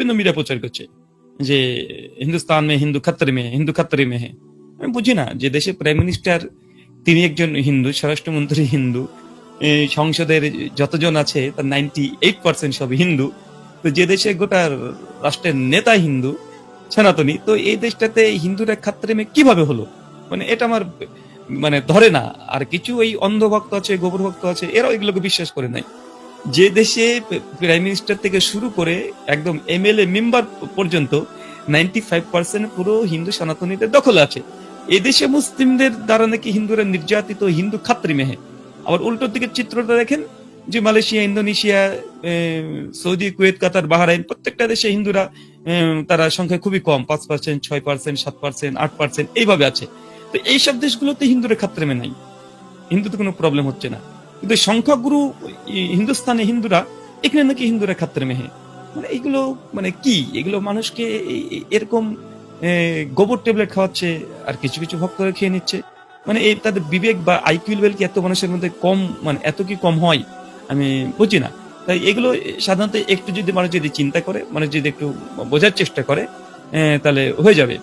বিভিন্ন মিডিয়া প্রচার করছে যে হিন্দুস্তান মে হিন্দু খাত্তারি মে হিন্দু খাত্তারি মে আমি বুঝি না যে দেশের প্রাইম মিনিস্টার তিনি একজন হিন্দু স্বরাষ্ট্রমন্ত্রী হিন্দু সংসদের যতজন আছে তার নাইনটি এইট পার্সেন্ট সব হিন্দু তো যে দেশে গোটা রাষ্ট্রের নেতা হিন্দু সনাতনী তো এই দেশটাতে হিন্দুরা খাত্রে মে কীভাবে হলো মানে এটা আমার মানে ধরে না আর কিছু এই অন্ধভক্ত আছে গোবর ভক্ত আছে এরাও এগুলোকে বিশ্বাস করে নাই যে দেশে প্রাইম মিনিস্টার থেকে শুরু করে একদম এমএলএ মেম্বার পর্যন্ত নাইনটি ফাইভ পার্সেন্ট পুরো হিন্দু সনাতনীদের দখল আছে। এই দেশে মুসলিমদের দ্বারা নাকি হিন্দুরা নির্যাতিত, হিন্দু খাত্রি মেহে। আবার উল্টো দিকে চিত্রটা দেখেন যে Malaysia, Indonesia Saudi, Kuwait, Qatar, Bahrain প্রত্যেকটা দেশে হিন্দুরা তারা সংখ্যা খুবই কম, পাঁচ পার্সেন্ট ছয় পার্সেন্ট সাত পার্সেন্ট আট পার্সেন্ট এইভাবে আছে। তো এইসব দেশগুলোতে হিন্দুরা খাত্রেমে নাই। হিন্দুতে কোনো প্রবলেম হচ্ছে না। কিন্তু সংখ্যাগুরু হিন্দুস্তানে হিন্দুরা, এখানে নাকি হিন্দুরা খাত্রে মেহে। মানে এগুলো মানে কি? এগুলো মানুষকে এরকম গোবর ট্যাবলেট খাওয়াচ্ছে, আর কিছু কিছু ভক্তরা খেয়ে নিচ্ছে। মানে এই তাদের বিবেক বা আইকিউ লেভেল কি এত মানুষের মধ্যে কম মানে এত কি কম হয়? আমি বুঝি না। তাই এগুলো সাধারণত একটু যদি মানুষ যদি চিন্তা করে, মানুষ যদি একটু বোঝার চেষ্টা করে তাহলে হয়ে যাবে।